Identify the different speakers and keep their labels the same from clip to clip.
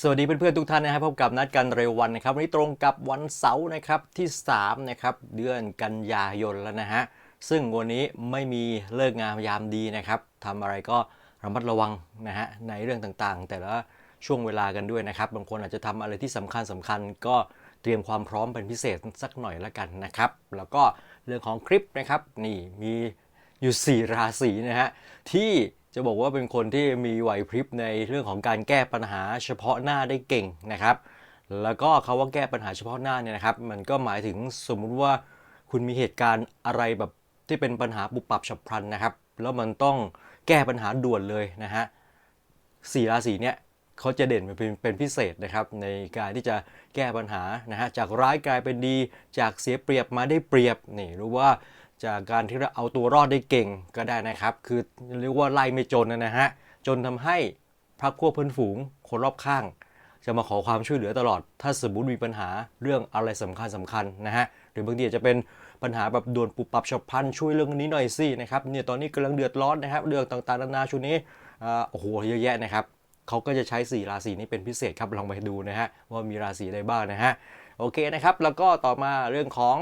Speaker 1: สวัสดีเพื่อนๆทุกท่านนะครับพบกับนัดกันเร็ววันนะครับวันนี้ตรงกับวันเสาร์นะครับที่3นะครับเดือนกันยายนแล้วนะฮะซึ่งวันนี้ไม่มีเลิกงามยามดีนะครับทำอะไรก็ระมัดระวังนะฮะในเรื่องต่างๆ แต่ละช่วงเวลากันด้วยนะครับ บางคนอาจจะทำอะไรที่สำคัญสำคัญก็เตรียมความพร้อมเป็นพิเศษสักหน่อยละกันนะครับ แล้วก็เรื่องของคลิปนะครับนี่มีอยู่ 4 ราศีนะฮะที่ จะบอกว่าเป็นคนที่มีไหวพริบในเรื่องของการแก้ปัญหาเฉพาะหน้าได้เก่งนะครับ แล้วก็คาว่าแก้ปัญหาเฉพาะหน้าเนี่ยนะครับ มันก็หมายถึงสมมุติว่าคุณมีเหตุการณ์อะไรแบบที่เป็นปัญหาปุบปับฉับพลันนะครับ แล้วมันต้องแก้ปัญหาด่วนเลยนะฮะสี่ราศีเนี่ยเขาจะเด่นเป็นเป็นพิเศษนะครับในการที่จะแก้ปัญหานะฮะจากร้ายกลายเป็นดี จากเสียเปรียบมาได้เปรียบนี่หรือว่า จากการที่เราเอาตัวรอดได้เก่งก็ได้นะครับ คือเรียกว่าไล่ไม่จนนะฮะ จนทำให้พักพวกเพื่อนฝูงคนรอบข้าง จะมาขอความช่วยเหลือตลอด ถ้าสมมติมีปัญหาเรื่องอะไรสำคัญสำคัญนะฮะ หรือบางทีอาจจะเป็นปัญหาแบบด่วนปุบปับฉับพลันช่วยเรื่องนี้หน่อยสินะครับ เนี่ยตอนนี้กำลังเดือดร้อนนะครับ เรื่องต่างๆนานาช่วงนี้โอ้โหเยอะแยะนะครับเขาก็จะใช้ 4 ราศีนี้เป็นพิเศษครับลองไปดูนะฮะว่ามีราศีใดบ้างนะฮะโอเคนะครับ แล้วก็ต่อมาเรื่องของ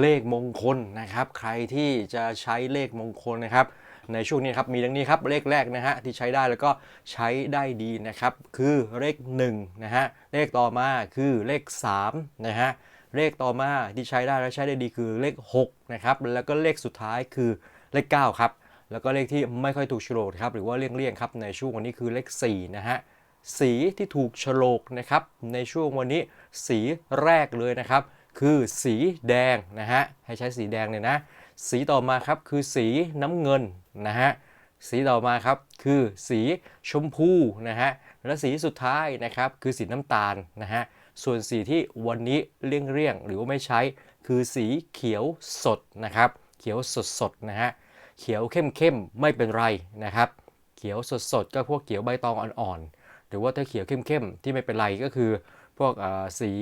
Speaker 1: เลขมงคลนะครับ ใครที่จะใช้เลขมงคลนะครับ ในช่วงนี้ครับมีดังนี้ครับเลขแรกนะฮะที่ใช้ได้แล้วก็ใช้ได้ดีนะครับ คือเลข1นะฮะเลขต่อมาคือเลข3นะฮะเลขต่อมาที่ใช้ได้และใช้ได้ดีคือเลข6นะครับแล้วก็เลขสุดท้ายคือเลข9ครับแล้วก็เลขที่ไม่ค่อยถูกโฉลกครับหรือว่าเลี่ยงๆครับในช่วงวันนี้คือเลข4นะฮะสีที่ถูกโฉลกนะครับในช่วงวันนี้สีแรกเลยนะครับ คือสีแดงนะฮะให้ใช้สีแดงเลยนะ สีต่อมาครับคือสีน้ำเงินนะฮะสีต่อมาครับคือสีชมพูนะฮะและสีสุดท้ายนะครับคือสีน้ำตาลนะฮะส่วนสีที่วันนี้เลี่ยงๆหรือว่าไม่ใช้คือสีเขียวสดนะครับ เขียวสดๆนะฮะเขียวเข้มๆไม่เป็นไรนะครับ เขียวสดๆก็พวกเขียวใบตองอ่อนๆหรือว่าถ้าเขียวเข้มๆที่ไม่เป็นไรก็คือ พวกสี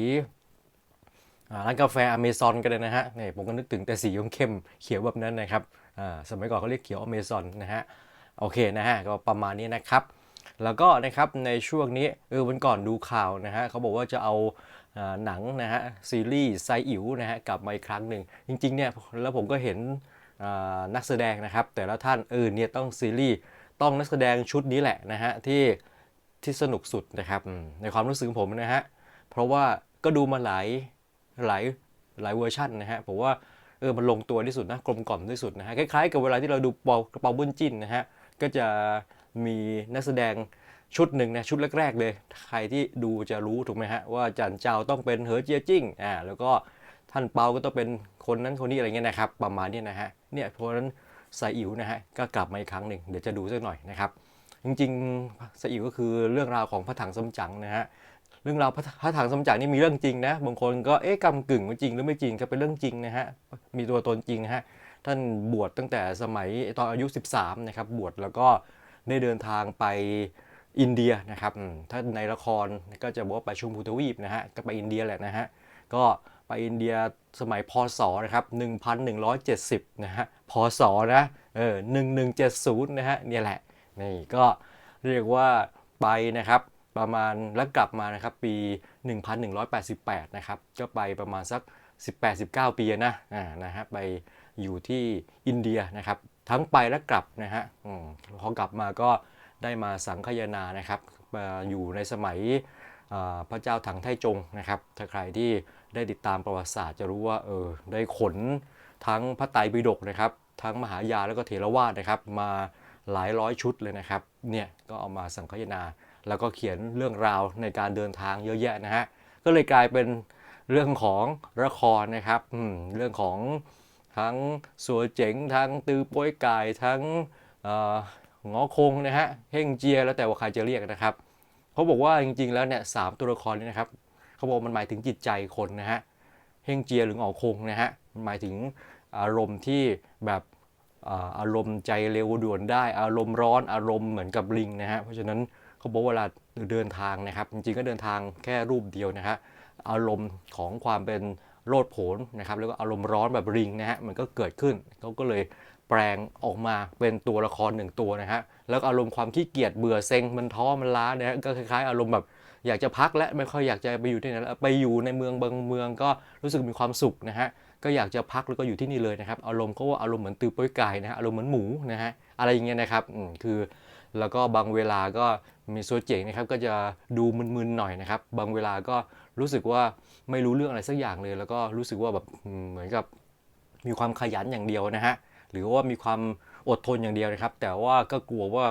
Speaker 1: ร้านกาแฟอเมซอนกันเลยนะฮะนี่ผมก็นึกถึงแต่สีเข้มเขียวแบบนั้นนะครับอ่าสมัยก่อนเขาเรียกเขียวอเมซอนนะฮะโอเคนะฮะก็ประมาณนี้นะครับ แล้วก็นะครับในช่วงนี้เออวันก่อนดูข่าวนะฮะเขาบอกว่าจะเอาหนังนะฮะซีรีส์ไซอิ๋วนะฮะกลับมาอีกครั้งหนึ่งจริงๆเนี่ยแล้วผมก็เห็นนักแสดงนะครับ แต่ละท่านเออเนี่ยต้องซีรีส์ต้องนักแสดงชุดนี้แหละนะฮะที่ที่สนุกสุดนะครับในความรู้สึกของผมนะฮะเพราะว่าก็ดูมาหลาย หลายหลายเวอร์ชันนะฮะผมว่าเออมันลงตัวที่สุดนะกลมกล่อมที่สุดนะฮะคล้ายๆกับเวลาที่เราดูเปากระเป๋าบุญจิ้นนะฮะก็จะมีนักแสดงชุดหนึ่งนะชุดแรกๆเลย ใครที่ดูจะรู้ถูกไหมฮะว่าจันเจ้าต้องเป็นเหอเจียจิ้งอ่าแล้วก็ท่านเปาก็ต้องเป็นคนนั้นคนนี้อะไรเงี้ยนะครับ ประมาณนี้นะฮะเนี่ยเพราะฉะนั้นสายอิ๋วนะฮะก็กลับมาอีกครั้งหนึ่งเดี๋ยวจะดูสักหน่อยนะครับ จริงๆสายอิ๋วก็คือเรื่องราวของพระถังสมจั๋งนะฮะ เรื่องราวพระถังสมจักรนี่มีเรื่องจริงนะบางคนก็เอ๊ะกำกึ่งว่าจริงหรือไม่จริงก็เป็นเรื่องจริงนะฮะมีตัวตนจริงนะฮะท่านบวชตั้งแต่สมัยตอนอายุ 13นะครับบวชแล้วก็ได้เดินทางไปอินเดียนะครับถ้าในละครก็จะบอกว่าไปชมพูทวีปนะฮะก็ไปอินเดียแหละนะฮะก็ไปอินเดียสมัยพศนะครับ1170นะฮะพศนะเออ1170นะฮะเนี่ยแหละนี่ก็เรียกว่าไปนะครับ ประมาณแล้วกลับมานะครับปี 1188 นะครับ ก็ไปประมาณสัก 18-19 ปีนะอ่านะฮะไปอยู่ที่อินเดียนะครับ ทั้งไปและกลับนะฮะอพอกลับมาก็ได้มาสังคายนานะครับมาอยู่ในสมัยพระเจ้าถังไทจงนะครับ ถ้าใครที่ได้ติดตามประวัติศาสตร์จะรู้ว่าเออได้ขนทั้งพระไตรปิฎกนะครับ ทั้งมหายาแล้วก็เถรวาทนะครับ มาหลายร้อยชุดเลยนะครับ เนี่ยก็เอามาสังคายนา แล้วก็เขียนเรื่องราวในการเดินทางเยอะแยะนะฮะก็เลยกลายเป็นเรื่องของละครนะครับเรื่องของทั้งสัวเจ๋งทั้งตือป้ยกายทั้งเอ่องอคงนะฮะเฮงเจียแล้วแต่ว่าใครจะเรียกนะครับเขาบอกว่าจริงๆแล้วเนี่ยสามตัวละครนี้นะครับเขาบอกมันหมายถึงจิตใจคนนะฮะเฮงเจียหรืองอคงนะฮะมันหมายถึงอารมณ์ที่แบบอาอารมณ์ใจเร็วด่วนได้ อารมณ์ร้อนอารมณ์เหมือนกับลิงนะฮะเพราะฉะนั้น เขาบอกเวลาเดินทางนะครับ จริงๆก็เดินทางแค่รูปเดียวนะฮะอารมณ์ของความเป็นโลดโผนนะครับแล้วก็อารมณ์ร้อนแบบลิงนะฮะมันก็เกิดขึ้นเขาก็เลยแปลงออกมาเป็นตัวละครหนึ่งตัวนะฮะแล้วอารมณ์ความขี้เกียจเบื่อเซ็งมันท้อมันล้านะฮะก็คล้ายๆ อารมณ์แบบอยากจะพักและไม่ค่อยอยากจะไปอยู่ที่ไหนแล้วไปอยู่ในเมืองบางเมืองก็รู้สึกมีความสุขนะฮะก็อยากจะพักแล้วก็อยู่ที่นี่เลยนะครับ อารมณ์ก็ว่าอารมณ์เหมือนตือป้ยไก่นะฮะอารมณ์เหมือนหมูนะฮะอะไรอย่างเงี้ยนะครับอืมคือ แล้วก็บางเวลาก็มีโซเจ๋งนะครับก็จะดูมึนๆหน่อยนะครับ บางเวลาก็รู้สึกว่าไม่รู้เรื่องอะไรสักอย่างเลย แล้วก็รู้สึกว่าแบบเหมือนกับมีความขยันอย่างเดียวนะฮะหรือว่ามีความอดทนอย่างเดียวนะครับ แต่ว่าก็กลัวว่า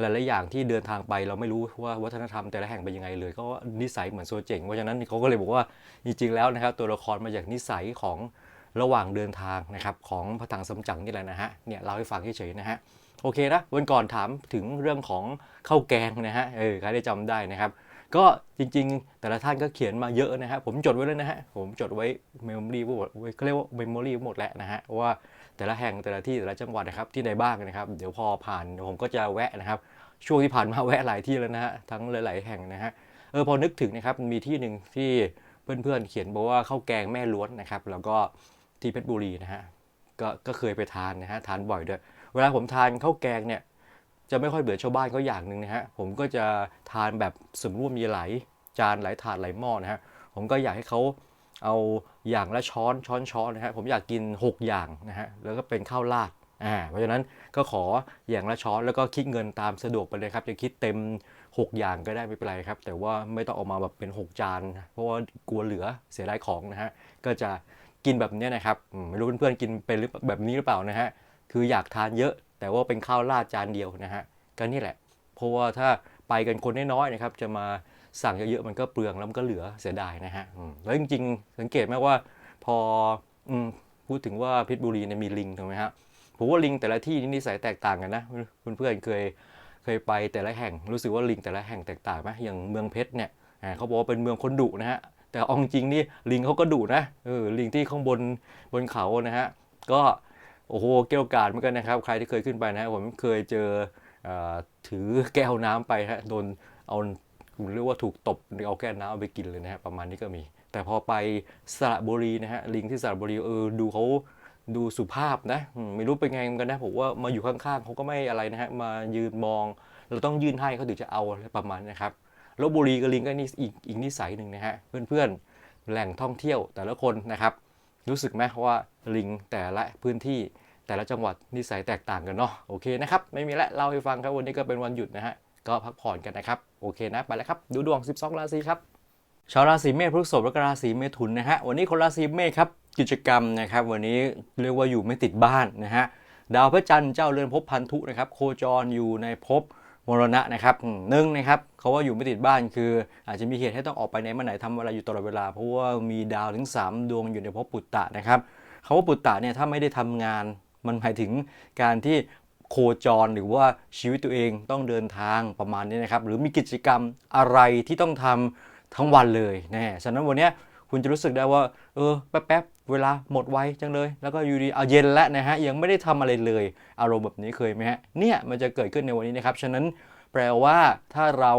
Speaker 1: หลายๆอย่างที่เดินทางไปเราไม่รู้ว่าวัฒนธรรมแต่ละแห่งเป็นยังไงเลย ก็นิสัยเหมือนโซเจ๋งเพราะฉะนั้นเขาก็เลยบอกว่าจริงๆแล้วนะครับ ตัวละครมาจากนิสัยของระหว่างเดินทางนะครับของพระถังซัมจั๋งนี่แหละนะฮะเนี่ยเล่าให้ฟังเฉยๆนะฮะ โอเคนะวันก่อนถามถึงเรื่องของข้าวแกงนะฮะเออใครได้จำได้นะครับ ก็จริงๆ แต่ละท่านก็เขียนมาเยอะนะฮะผมจดไว้เลยนะฮะผมจดไว้เมมโมรี่หมดว้เขาเรียกว่าเมมโมรี่หมดแล้วนะฮะว่าแต่ละแห่งแต่ละที่แต่ละจังหวัดนะครับที่ไหนบ้างนะครับ เดี๋ยวพอผ่านผมก็จะแวะนะครับ ช่วงที่ผ่านมาแวะหลายที่แล้วนะฮะทั้งหลาย ๆ แห่งนะฮะเออพอนึกถึงนะครับมีที่หนึ่งที่เพื่อนๆเขียนบอกว่าข้าวแกงแม่ล้วนนะครับ แล้วก็ที่เพชรบุรีนะฮะก็ก็เคยไปทานนะฮะทานบ่อยด้วย เวลาผมทานข้าวแกงเนี่ยจะไม่ค่อยเบื่อชาวบ้านเขาอย่างหนึ่งนะฮะผมก็จะทานแบบสมมติว่ามีหลายจานหลายถาดหลายหม้อนะฮะผมก็อยากให้เขาเอาอย่างละช้อนช้อนช้อนนะฮะผมอยากกิน 6 อย่างนะฮะแล้วก็เป็นข้าวราดอ่าเพราะฉะนั้นก็ขออย่างละช้อนแล้วก็คิดเงินตามสะดวกไปเลยครับจะคิดเต็ม 6 อย่างก็ได้ไม่เป็นไรครับ แต่ว่าไม่ต้องออกมาแบบเป็น 6 จาน เพราะว่ากลัวเหลือเสียดายของนะฮะก็จะกินแบบนี้นะครับไม่รู้เพื่อนๆกินเป็นหรือแบบนี้หรือเปล่านะฮะ คืออยากทานเยอะ แต่ว่าเป็นข้าวราดจานเดียวนะฮะก็นี่แหละ เพราะว่าถ้าไปกันคนน้อยๆนะครับ จะมาสั่งเยอะๆมันก็เปลืองแล้วมันก็เหลือเสียดายนะฮะแล้วจริงๆ สังเกตไหมว่าพออพูดถึงว่าเพชรบุรีเนี่ยมีลิงถูกไหมฮะผมว่าลิงแต่ละที่นี่นิสัยแตกต่างกันนะเพื่อนๆเคยเคยไปแต่ละแห่งรู้สึกว่าลิงแต่ละแห่งแตกต่างไหมอย่างเมืองเพชรเนี่ยเขาบอกว่าเป็นเมืองคนดุนะฮะแต่อาจริงนี่ลิงเขาก็ดุนะเออลิงที่ข้างบนบนเขานะฮะก็ โอ้โหเกยวกาดเหมือนกันนะครับ ใครที่เคยขึ้นไปนะผมเคยเจออถือแก้วน้ำไปฮะโดนเอาผมเรียกว่าถูกตบเอาแก้วน้ำเอาไปกินเลยนะฮะประมาณนี้ก็มี แต่พอไปสระบุรีนะฮะลิงที่สระบุรีเออดูเขาดูสุภาพนะไม่รู้เป็นไงเหมือนกันนะผมว่ามาอยู่ข้างๆเขาก็ไม่อะไรนะฮะมายืนมอง เราต้องยื่นให้เขาถึงจะเอาอะไรประมาณนี้นะครับลบบุรีกับลิงก็นี่อีกอีกนิสัยหนึ่งนะฮะเพื่อนๆแหล่งท่องเที่ยวแต่ละคนนะครับ รู้สึกไหมว่าลิงแต่ละพื้นที่ แต่ละจังหวัดนิสัยแตกต่างกันเนาะโอเคนะครับไม่มีละเล่าให้ฟังครับวันนี้ก็เป็นวันหยุดนะฮะก็พักผ่อนกันนะครับโอเคนะไปแล้วครับดูดวง 12 ราศีครับชาวราศีเมษพฤษภและราศีเมถุนนะฮะวันนี้คนราศีเมษครับกิจกรรมนะครับวันนี้เรียกว่าอยู่ไม่ติดบ้านนะฮะดาวพระจันทร์เจ้าเรือนภพพันธุนะครับโคจรอยู่ในภพมรณะนะครับหนึ่งนะครับเขาว่าอยู่ไม่ติดบ้านคือ อาจจะมีเหตุให้ต้องออกไปไหนมาไหนทำอะไรอยู่ตลอดเวลา เพราะว่ามีดาวถึง 3 ดวงอยู่ในภพปุตตะนะครับเขาว่าปุตตะเนี่ยถ้าไม่ได้ทำงาน มันหมายถึงการที่โคจรหรือว่าชีวิตตัวเองต้องเดินทางประมาณนี้นะครับ หรือมีกิจกรรมอะไรที่ต้องทำทั้งวันเลยน่ฉะนั้นวันนี้คุณจะรู้สึกได้ว่า เออแป๊บๆเวลาหมดไวจังเลย แล้วก็อยู่ดีเอาเย็นแล้วนะฮะยังไม่ได้ทำอะไรเลย อารมณ์แบบนี้เคยไหมฮะเนี่ยมันจะเกิดขึ้นในวันนี้นะครับฉะนั้นแปลว่าถ้าเรา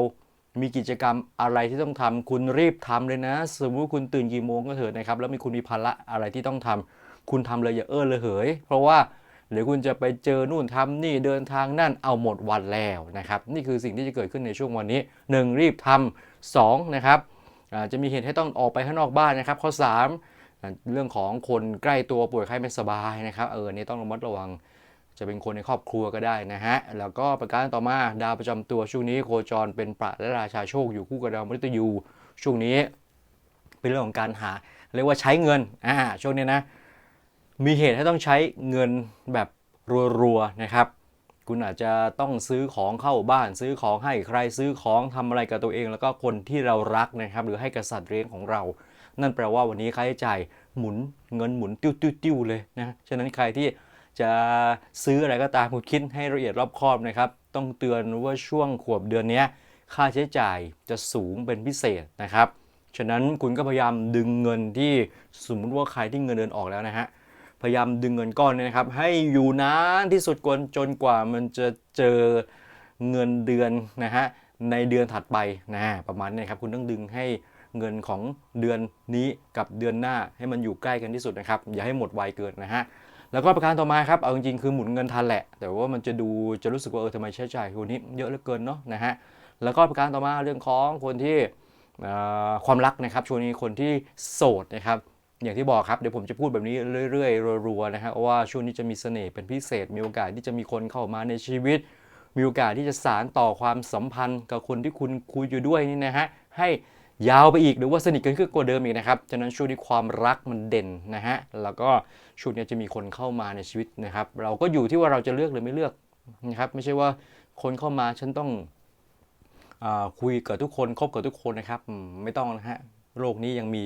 Speaker 1: มีกิจกรรมอะไรที่ต้องทำคุณรีบทำเลยนะ สมมติคุณตื่นกี่โมงก็เถอะนะครับแล้วมีคุณมีภาระอะไรที่ต้องทำ คุณทำเลยอย่าเออเลยเหย เพราะว่าหรือคุณจะไปเจอนู่นทำนี่เดินทางนั่นเอาหมดวันแล้วนะครับ นี่คือสิ่งที่จะเกิดขึ้นในช่วงวันนี้ 1. รีบทำสองนะครับจะมีเหตุให้ต้องออกไปข้างนอกบ้านนะครับ ข้อ 3 เรื่องของคนใกล้ตัวป่วยไข้ไม่สบายนะครับเออนี่ต้องระมัดระวังจะเป็นคนในครอบครัวก็ได้นะฮะ แล้วก็ประการต่อมาดาวประจำตัวช่วงนี้โคจรเป็นประและราชาโชคอยู่คู่กับดาวมฤตยูช่วงนี้ เป็นเรื่องของการหา เรียกว่าใช้เงินอ่าช่วงนี้นะ มีเหตุให้ต้องใช้เงินแบบรัวๆนะครับ คุณอาจจะต้องซื้อของเข้าบ้านซื้อของให้ใครซื้อของทำอะไรกับตัวเอง แล้วก็คนที่เรารักนะครับ หรือให้กษัตริย์เลี้ยงของเรา นั่นแปลว่าวันนี้ค่าใช้จ่ายหมุนเงินหมุนติ้วๆเลยนะฉะนั้นใครที่จะซื้ออะไรก็ตามคุณคิดให้ละเอียดรอบคอบนะครับ ต้องเตือนว่าช่วงขวบเดือนนี้ค่าใช้จ่ายจะสูงเป็นพิเศษนะครับ ฉะนั้นคุณก็พยายามดึงเงินที่สมมติว่าใครที่เงินเดือนออกแล้วนะฮะ พยายามดึงเงินก้อนเนี้นะครับ ให้อยู่นานที่สุดกวนจนกว่ามันจะเจอเงินเดือนนะฮะในเดือนถัดไปนะประมาณนี้ครับคุณต้องดึงให้เงินของเดือนนี้กับเดือนหน้าให้มันอยู่ใกล้กันที่สุดนะครับ อย่าให้หมดไวเกินนะฮะแล้วก็ประการต่อมาครับเอาจริงๆคือหมุนเงินทันแหละ แต่ว่ามันจะดูจะรู้สึกว่าเออทำไมใช้จ่ายคนนี้เยอะเหลือเกินเนาะนะฮะแล้วก็ประการต่อมาเรื่องของคนที่ความรักนะครับช่วงนี้คนที่โสดนะครับ อย่างที่บอกครับเดี๋ยวผมจะพูดแบบนี้เรื่อยๆรัวๆนะฮะเพราะว่าช่วงนี้จะมีเสน่ห์เป็นพิเศษ มีโอกาสที่จะมีคนเข้ามาในชีวิต มีโอกาสที่จะสารต่อความสัมพันธ์กับคนที่คุณคุยอยู่ด้วยนี่นะฮะให้ยาวไปอีกหรือว่าสนิทกันขึ้นกว่าเดิมอีกนะครับฉะนั้นช่วงนี้ความรักมันเด่นนะฮะแล้วก็ช่วงนี้จะมีคนเข้ามาในชีวิตนะครับ เราก็อยู่ที่ว่าเราจะเลือกหรือไม่เลือกนะครับไม่ใช่ว่าคนเข้ามาฉันต้องอคุยกับทุกคนคบกับทุกคนนะครับไม่ต้องนะฮะโลกนี้ยังมี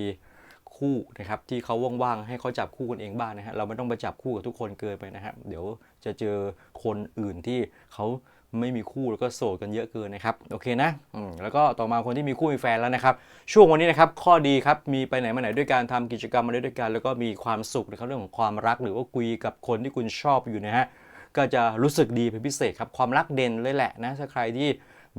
Speaker 1: คู่นะครับที่เขาว่างๆให้เขาจับคู่กันเองบ้างนะฮะเราไม่ต้องไปจับคู่กับทุกคนเกินไปนะฮะเดี๋ยวจะเจอคนอื่นที่เขาไม่มีคู่แล้วก็โสดกันเยอะเกินนะครับโอเคนะอืมแล้วก็ต่อมาคนที่มีคู่มีแฟนแล้วนะครับ ช่วงวันนี้นะครับข้อดีครับมีไปไหนมาไหนด้วยการทำกิจกรรมมาด้วยกัน แล้วก็มีความสุขนะครับเรื่องของความรัก หรือว่าคุยกับคนที่คุณชอบอยู่นะฮะก็จะรู้สึกดีเป็นพิเศษครับความรักเด่นเลยแหละนะถ้าใครที่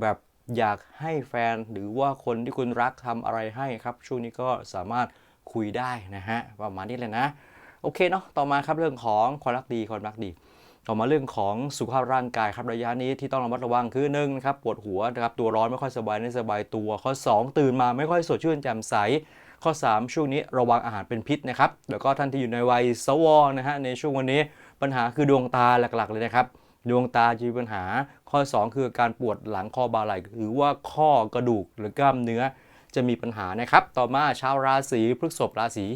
Speaker 1: แบบอยากให้แฟนหรือว่าคนที่คุณรักทำอะไรให้ครับ ช่วงนี้ก็สามารถ คุยได้นะฮะประมาณนี้เลยนะ โอเคเนาะต่อมาครับเรื่องของความรักดีความรักดี ต่อมาเรื่องของสุขภาพร่างกายครับระยะนี้ที่ต้องระมัดระวังคือหนึ่งนะครับปวดหัวนะครับตัวร้อนไม่ค่อยสบายไม่สบายตัว ข้อ 2 ตื่นมาไม่ค่อยสดชื่นแจ่มใสข้อ 3 ช่วงนี้ระวังอาหารเป็นพิษนะครับ แล้วก็ท่านที่อยู่ในวัยสวนะฮะในช่วงวันนี้ปัญหาคือดวงตาหลักๆเลยนะครับ ดวงตาจะมีปัญหา ข้อ 2 คือการปวดหลังคอบ่าไหล่หรือว่าข้อกระดูกหรือกล้ามเนื้อ จะมีปัญหานะครับ ต่อมาชาวราศีพฤษภราศี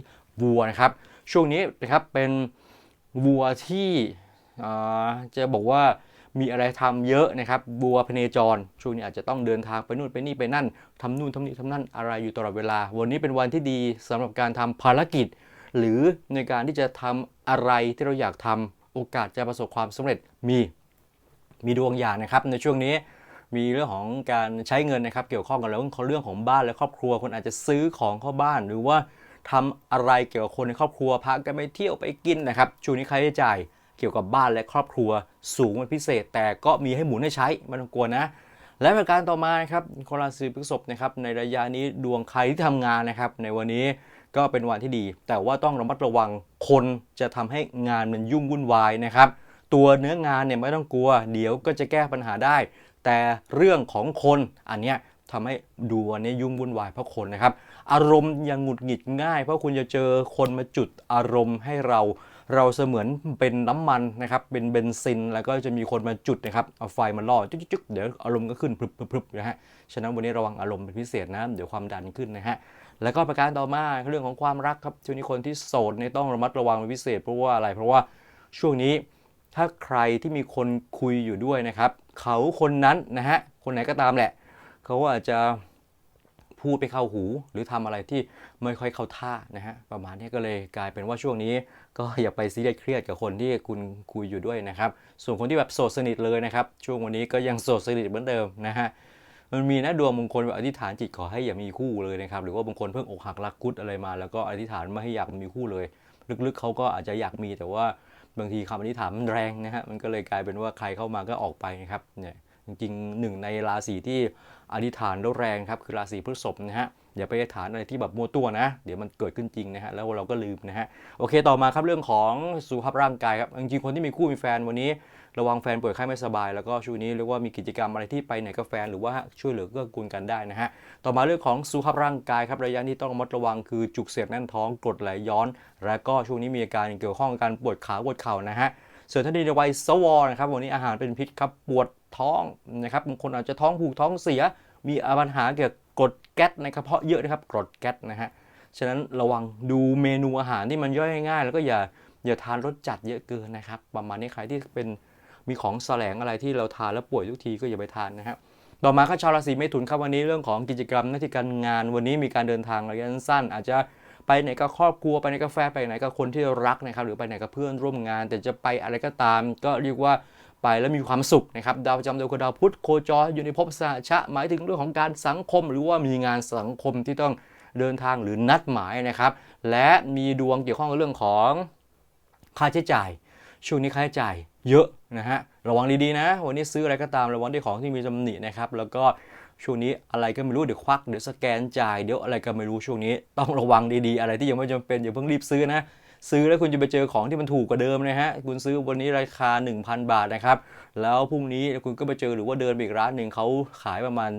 Speaker 1: วัวนะครับ ช่วงนี้นะครับเป็นวัวที่จะบอกว่ามีอะไรทำเยอะนะครับวัวพเนจร ช่วงนี้อาจจะต้องเดินทางไปนู่นไปนี่ไปนั่นทำนู่นทำนี่ทำนั่นอะไรอยู่ตลอดเวลา วันนี้เป็นวันที่ดีสำหรับการทำภารกิจ หรือในการที่จะทำอะไรที่เราอยากทำโอกาสจะประสบความสำเร็จมี มีดวงอย่างนะครับ ในช่วงนี้ มีเรื่องของการใช้เงินนะครับเกี่ยวข้องกับเรื่องเรื่องของบ้านและครอบครัวคนอาจจะซื้อของเข้าบ้าน หรือว่าทำอะไรเกี่ยวกับคนในครอบครัวพากันไปเที่ยวไปกินนะครับช่วงนี้ค่าใช้จ่ายเกี่ยวกับบ้านและครอบครัวสูงเป็นพิเศษ แต่ก็มีให้หมุนให้ใช้ไม่ต้องกลัวนะและประการต่อมานะครับคนราศีพฤษภนะครับในระยะนี้ดวงใครที่ทำงานนะครับในวันนี้ก็เป็นวันที่ดี แต่ว่าต้องระมัดระวังคนจะทำให้งานมันยุ่งวุ่นวายนะครับตัวเนื้องานเนี่ยไม่ต้องกลัว เดี๋ยวก็จะแก้ปัญหาได้ แต่เรื่องของคนอันเนี้ยทำให้ดูวันนี้ยุ่งวุ่นวายเพราะคนนะครับ อารมณ์ยังหงุดหงิดง่าย เพราะคุณจะเจอคนมาจุดอารมณ์ให้เรา เราเสมือนเป็นน้ำมันนะครับเป็นเบนซิน แล้วก็จะมีคนมาจุดนะครับเอาไฟมาล่อจุ๊กๆเดี๋ยวอารมณ์ก็ขึ้นพรึบๆๆนะฮะฉะนั้นวันนี้ระวังอารมณ์เป็นพิเศษนะเดี๋ยวความดันขึ้นนะฮะแล้วก็ประการต่อมาเรื่องของความรักครับช่วงนี้คนที่โสดเนี่ยต้องระมัดระวังเป็นพิเศษเพราะว่าอะไรเพราะว่าช่วงนี้ ถ้าใครที่มีคนคุยอยู่ด้วยนะครับ เขาคนนั้นนะฮะคนไหนก็ตามแหละ เขาอาจจะพูดไปเข้าหู หรือทำอะไรที่ไม่ค่อยเข้าท่านะฮะประมาณนี้ก็เลยกลายเป็นว่าช่วงนี้ ก็อย่าไปซีเรียสเครียดกับคนที่คุณคุยอยู่ด้วยนะครับ ส่วนคนที่แบบโสดสนิทเลยนะครับ ช่วงวันนี้ก็ยังโสดสนิทเหมือนเดิมนะฮะมันมีนะดวงบางคนแบบอธิษฐานจิตขอให้อย่ามีคู่เลยนะครับ หรือว่าบางคนเพิ่งอกหักรักคุดอะไรมา แล้วก็อธิษฐานไม่ให้อยากมีคู่เลย ลึกๆเขาก็อาจจะอยากมีแต่ว่า บางทีคำอธิษฐานมันแรงนะฮะมันก็เลยกลายเป็นว่าใครเข้ามาก็ออกไปนะครับเนี่ยจริงๆหนึ่งในราศีที่อธิษฐานแล้วแรงครับคือราศีพฤษภนะฮะอย่าไปอธิษฐานอะไรที่แบบมัวตัวนะ เดี๋ยวมันเกิดขึ้นจริงนะฮะแล้วเราก็ลืมนะฮะโอเคต่อมาครับเรื่องของสุขภาพร่างกายครับจริงๆคนที่มีคู่มีแฟนวันนี้ ระวังแฟนป่วยไข้ไม่สบาย แล้วก็ช่วงนี้เรียกว่ามีกิจกรรมอะไรที่ไปไหนกับแฟนหรือว่าช่วยเหลือเกื้อกูลกันได้นะฮะต่อมาเรื่องของสุขภาพร่างกายครับระยะนี้ต้องระมัดระวังคือจุกเสียดแน่นท้องกรดไหลย้อน และก็ช่วงนี้มีอาการเกี่ยวข้องกับการปวดขาปวดเข่านะฮะส่วนท่านดีในวัยสวนะครับวันนี้อาหารเป็นพิษครับปวดท้องนะครับบางคนอาจจะท้องผูกท้องเสีย มีปัญหาเกี่ยวกับกรดแก๊สในกระเพาะเยอะนะครับกรดแก๊สนะฮะฉะนั้นระวังดูเมนูอาหารที่มันย่อยง่าย แล้วก็อย่าอย่าทานรสจัดเยอะเกินนะครับ ประมาณนี้ใครที่เป็น มีของแสลงอะไรที่เราทานแล้วป่วยทุกทีก็อย่าไปทานนะครับต่อมาก็ชาวราศีเมถุนครับวันนี้เรื่องของกิจกรรมหน้าที่การงาน วันนี้มีการเดินทางระยะสั้นอาจจะไปไหนกับครอบครัวไปไหนกับแฟนไปไหนกับคนที่รักนะครับหรือไปไหนกับเพื่อนร่วมงาน แต่จะไปอะไรก็ตาม ก็เรียกว่าไปแล้วมีความสุขนะครับดาวประจำดวงดาวพุธโคจรอยู่ในภพสหชะ หมายถึงเรื่องของการสังคม หรือว่ามีงานสังคมที่ต้องเดินทางหรือนัดหมายนะครับและมีดวงเกี่ยวข้องกับเรื่องของค่าใช้จ่าย ช่วงนี้ค่าใช้จ่าย เยอะนะฮะระวังดีๆนะ วันนี้ซื้ออะไรก็ตามระวังด้วยของที่มีตำหนินะครับแล้วก็ช่วงนี้อะไรก็ไม่รู้เดี๋ยวควักเดี๋ยวสแกนจ่ายเดี๋ยวอะไรก็ไม่รู้ช่วงนี้ ต้องระวังดีๆ อะไรที่ยังไม่จำเป็นอย่าเพิ่งรีบซื้อนะซื้อแล้วคุณจะไปเจอของที่มันถูกกว่าเดิมนะฮะ คุณซื้อวันนี้ราคา 1,000 บาทนะครับ แล้วพรุ่งนี้คุณก็ไปเจอหรือว่าเดินไปอีกร้านหนึ่งเขาขายประมาณ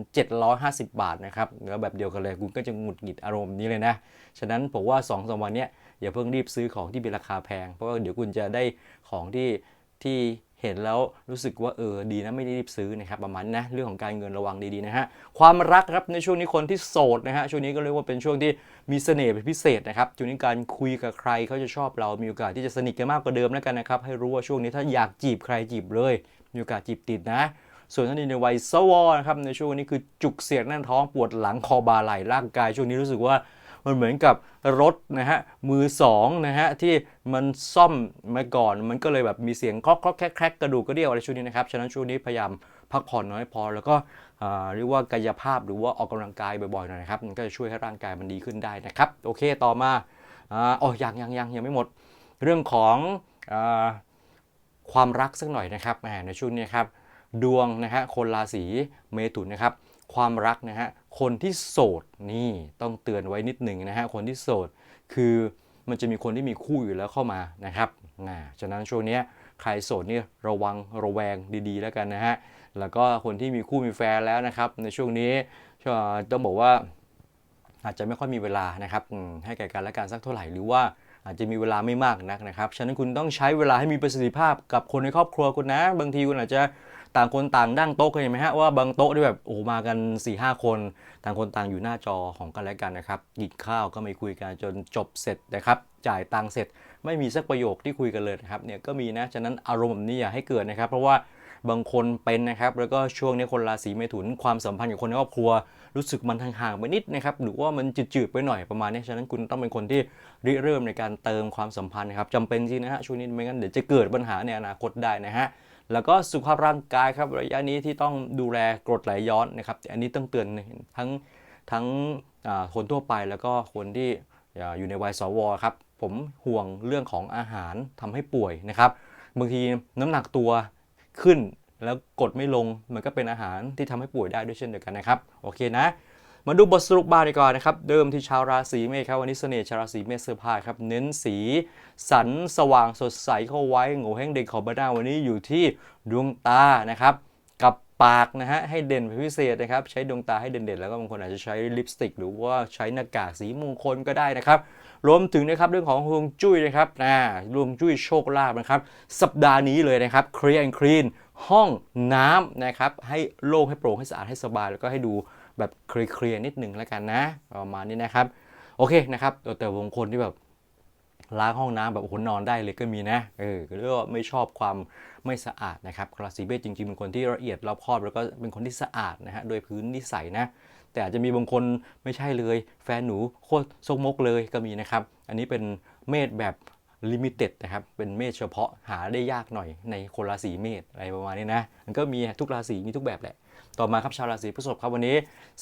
Speaker 1: 750 บาทนะครับแล้วแบบเดียวกันเลยคุณก็จะหงุดหงิดอารมณ์นี้เลยนะ ฉะนั้นผมว่า2อสวันเนี้ยอย่าเพิ่งรีบซื้อของที่มีราคาแพง เพราะว่าเดี๋ยวคุณจะได้ของที่ ที่เห็นแล้วรู้สึกว่าเออดีนะไม่ได้รีบซื้อนะครับประมาณนะเรื่องของการเงินระวังดีๆนะฮะความรักครับในช่วงนี้คนที่โสดนะฮะช่วงนี้ก็เรียกว่าเป็นช่วงที่มีเสน่ห์เป็นพิเศษนะครับช่วงนี้การคุยกับใครเขาจะชอบเรา มีโอกาสที่จะสนิทกันมากกว่าเดิมแล้วกันนะครับให้รู้ว่าช่วงนี้ถ้าอยากจีบใครจีบเลยมีโอกาสจีบติดนะส่วนท่านในวัยสวอนะครับในช่วงนี้คือจุกเสียดแน่นท้องปวดหลังคอบาไหล่ร่างกาย ช่วงนี้รู้สึกว่า มันเหมือนกับรถนะฮะมือสองนะฮะที่มันซ่อมมาก่อนมันก็เลยแบบมีเสียงคลอกคลอกแครกแครกกระดูกกระเดี่ยวอะไรช่วงนี้นะครับฉะนั้นช่วงนี้พยายามพักผ่อนน้อยพอ แล้วก็อ่าเรียกว่ากายภาพหรือว่าออกกำลังกายบ่อยๆหน่อยนะครับมันก็จะช่วยให้ร่างกายมันดีขึ้นได้นะครับโอเคต่อมาอ่าอ๋อยังยังยังยังไม่หมด เรื่องของความรักสักหน่อยนะครับในช่วงนี้ครับดวงนะฮะคนราศีเมถุนนะครับ ความรักนะฮะคนที่โสดนี่ต้องเตือนไว้นิดหนึ่งนะฮะคนที่โสดคือมันจะมีคนที่มีคู่อยู่แล้วเข้ามานะครับนะฉะนั้นช่วงนี้ใครโสดนี่ระวังระแวงดีๆ แล้วกันนะฮะแล้วก็คนที่มีคู่มีแฟนแล้วนะครับ ในช่วงนี้ต้องบอกว่าอาจจะไม่ค่อยมีเวลานะครับให้แก่กันและกันสักเท่าไหร่หรือว่าอาจจะมีเวลาไม่มากนักนะครับ ฉะนั้นคุณต้องใช้เวลาให้มีประสิทธิภาพกับคนในครอบครัวคุณนะ บางทีคุณอาจจะ ต่างคนต่างนั่งโต๊ะเคยเห็นไหมฮะว่าบางโต๊ะที่แบบโอ้มากัน4ี่ห้าคน ต่างคนต่างอยู่หน้าจอของกันและกันนะครับกินข้าวก็ไม่คุยกันจนจบเสร็จนะครับจ่ายตังค์เสร็จไม่มีสักประโยคที่คุยกันเลยนะครับเนี่ยก็มีนะฉะนั้นอารมณ์แบบนี้อย่าให้เกิดนะครับ เพราะว่าบางคนเป็นนะครับแล้วก็ช่วงนี้คนราศีเมถุนความสัมพันธ์กับคนในครอบครัว รู้สึกมันห่างๆไปนิดนะครับหรือว่ามันจืดๆไปหน่อยประมาณนี้ฉะนั้นคุณต้องเป็นคนที่ริเริ่มในการเติมความสัมพันธ์นะครับจำเป็นจริงนะฮะช่วงนี้ไม่งั้นเดี๋ยวจะเกิดปัญหาในอนาคตได้นะฮะ แล้วก็สุขภาพร่างกายครับระยะนี้ที่ต้องดูแลกรดไหลย้อนนะครับ อันนี้ต้องเตือนทั้งทั้งคนทั่วไปแล้วก็คนที่อยู่ในวัยสวครับผมห่วงเรื่องของอาหารทำให้ป่วยนะครับบางทีน้ำหนักตัวขึ้นแล้วกดไม่ลงมันก็เป็นอาหารที่ทำให้ป่วยได้ด้วยเช่นเดียวกันนะครับ โอเคนะ มาดูบทสรุปบ้างดีกว่านะครับ เดิมที่ชาวราศีเมษครับวันนี้เสน่ห์ชาวราศีเมษเสื้อผ้าครับ เน้นสีสันสว่างสดใสเข้าไว้โง่แห้งเด่นของใบหน้าวันนี้อยู่ที่ดวงตานะครับกับปากนะฮะให้เด่นเป็นพิเศษนะครับ ใช้ดวงตาให้เด่นๆ แล้วก็บางคนอาจจะใช้ลิปสติก หรือว่าใช้หน้ากากสีมงคลก็ได้นะครับ รวมถึงนะครับเรื่องของฮวงจุ้ยนะครับอ่าฮวงจุ้ยโชคลาภนะครับ สัปดาห์นี้เลยนะครับเคลียร์คลีนห้องน้ำนะครับให้โล่งให้โปร่งให้สะอาดให้สบายแล้วก็ให้ดู แบบเคลียร์ๆนิดหนึ่งแล้วกันนะประมาณนี้นะครับ โอเคนะครับแต่บางคนที่แบบล้างห้องน้ำแบบโอ้โหนอนได้เลยก็มีนะ เออเรียกว่าไม่ชอบความไม่สะอาดนะครับราศีเมษจริงๆเป็นคนที่ละเอียดรอบคอบแล้วก็เป็นคนที่สะอาดนะฮะโดยพื้นนิสัยนะ แต่อาจจะมีบางคนไม่ใช่เลย แฟนหนูโคตรซกมกเลยก็มีนะครับ อันนี้เป็นเมษแบบลิมิเต็ดนะครับ เป็นเมษเฉพาะหาได้ยากหน่อยในคนราศีเมษอะไรประมาณนี้นะ มันก็มีทุกราศีมีทุกแบบแหละ ต่อมาครับชาวราศีพฤษภครับวันนี้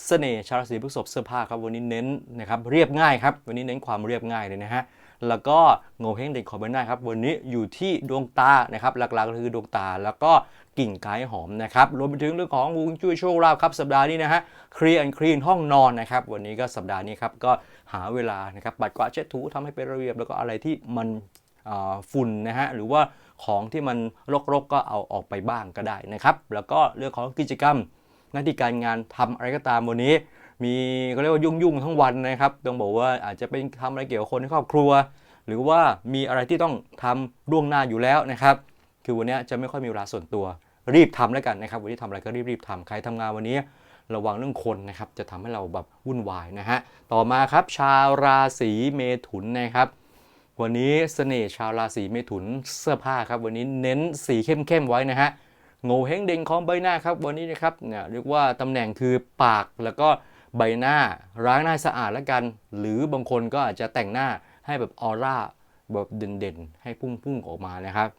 Speaker 1: เสน่ห์ชาวราศีพฤษภเสื้อผ้าครับวันนี้เน้นนะครับเรียบง่ายครับวันนี้เน้นความเรียบง่ายเลยนะฮะแล้วก็โงเฮงเด่นของใบหน้าครับวันนี้อยู่ที่ดวงตานะครับหลักๆก็คือดวงตา แล้วก็กิ่งกายหอมนะครับรวมไปถึงเรื่องของวงจุ้ยโชคลาภครับสัปดาห์นี้นะฮะเคลียร์แอนคลีนห้องนอนนะครับวันนี้ก็สัปดาห์นี้ครับก็หาเวลานะครับปัดกวาดเช็ดถูทำให้เป็นระเบียบแล้วก็อะไรที่มันฝุ่นนะฮะหรือว่าของที่มันรกๆก็เอาออกไปบ้างก็ได้นะครับแล้วก็เรื่องของกิจกรรม หน้าที่การงานทำอะไรก็ตามวันนี้ มีเขาเรียกว่ายุ่งๆทั้งวันนะครับต้องบอกว่าอาจจะเป็นทำอะไรเกี่ยวกับคนในครอบครัว หรือว่ามีอะไรที่ต้องทำล่วงหน้าอยู่แล้วนะครับ คือวันนี้จะไม่ค่อยมีเวลาส่วนตัวรีบทำแล้วกันนะครับ วันนี้ทำอะไรก็รีบๆทำใครทำงานวันนี้ระวังเรื่องคนนะครับจะทำให้เราแบบวุ่นวายนะฮะต่อมาครับชาวราศีเมถุนนะครับ วันนี้เสน่ห์ชาวราศีเมถุนเสื้อผ้าครับ วันนี้เน้นสีเข้มๆไว้นะฮะ โง่เฮงเด้งของใบหน้าครับวันนี้นะครับเนี่ยเรียกว่าตำแหน่งคือปากแล้วก็ใบหน้าล้างหน้าสะอาดแล้วกัน หรือบางคนก็อาจจะแต่งหน้าให้แบบออร่าแบบเด่นๆ ให้พุ่งๆออกมานะครับ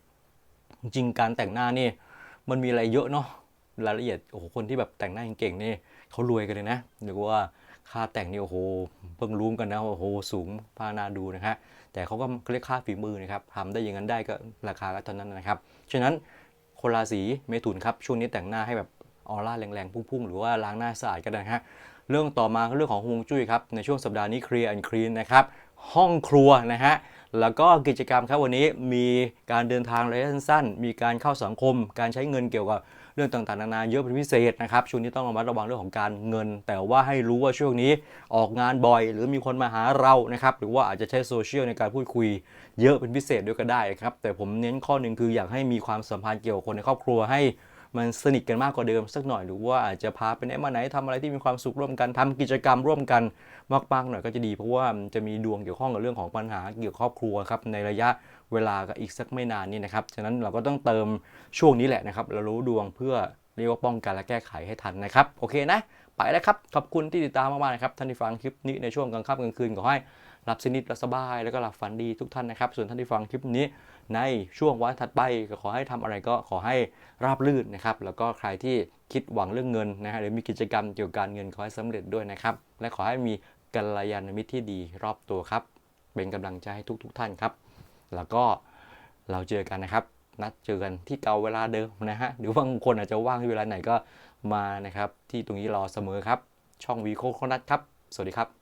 Speaker 1: จริงการแต่งหน้านี่มันมีอะไรเยอะเนาะรายละเอียดโอ้โหคนที่แบบแต่งหน้าเก่งๆนี่เขารวยกันเลยนะหรือว่าค่าแต่งนี่โอ้โหเพิ่งรู้กันนะโอ้โหสูงพานาดูนะฮะแต่เขาก็เรียกค่าฝีมือนะครับทำได้อย่างนั้นได้ก็ราคาก็เท่านั้นนะครับฉะนั้น คนราศีเมถุนครับ ช่วงนี้แต่งหน้าให้แบบออร่าแรงๆ พุ่งๆ หรือว่าล้างหน้าสะอาดก็ได้ฮะ เรื่องต่อมาคือเรื่องของฮวงจุ้ยครับ ในช่วงสัปดาห์นี้เคลียร์อันคลีนนะครับ ห้องครัวนะฮะ แล้วก็กิจกรรมครับวันนี้มีการเดินทางระยะสั้นๆ มีการเข้าสังคม การใช้เงินเกี่ยวกับ เรื่องต่างๆนานาเยอะเป็นพิเศษนะครับช่วงนี้ต้องระมัดระวังเรื่องของการเงิน แต่ว่าให้รู้ว่าช่วงนี้ออกงานบ่อย หรือมีคนมาหาเรานะครับหรือว่าอาจจะใช้โซเชียลในการพูดคุยเยอะเป็นพิเศษด้วยก็ได้ครับแต่ผมเน้นข้อหนึ่งคืออยากให้มีความสัมพันธ์เกี่ยวกับคนในครอบครัวให้มันสนิทกันมากกว่าเดิมสักหน่อยหรือว่าอาจจะพาไปไหนมาไหนทำอะไรที่มีความสุขร่วมกันทำกิจกรรมร่วมกันมากๆหน่อยก็จะดี เพราะว่าจะมีดวงเกี่ยวข้องกับเรื่องของปัญหาเกี่ยวกับครอบครัวครับในระยะ เวลาก็อีกสักไม่นานนี้นะครับ ฉะนั้นเราก็ต้องเติมช่วงนี้แหละนะครับ เรารู้ดวงเพื่อเรียกว่าป้องกันและแก้ไขให้ทันนะครับ โอเคนะ ไปแล้วครับ ขอบคุณที่ติดตามมากๆนะครับท่านที่ฟังคลิปนี้ในช่วงกลางค่ำกลางคืนขอให้หลับสนิทหลับสบายแล้วก็หลับฝันดีทุกท่านนะครับ ส่วนท่านที่ฟังคลิปนี้ในช่วงวันถัดไปก็ขอให้ทำอะไรก็ขอให้ราบรื่นนะครับ แล้วก็ใครที่คิดหวังเรื่องเงินนะฮะหรือมีกิจกรรมเกี่ยวกับการเงินขอให้สำเร็จด้วยนะครับ และขอให้มีกัลยาณมิตรที่ดีรอบตัวครับ เป็นกำลังใจให้ทุกๆทท่านครับ แล้วก็เราเจอกันนะครับ นัดเจอกันที่เก่าเวลาเดิมนะฮะ หรือบางคนอาจจะว่างที่เวลาไหนก็มานะครับ ที่ตรงนี้รอเสมอครับ ช่องวีโคโคนัทครับ สวัสดีครับ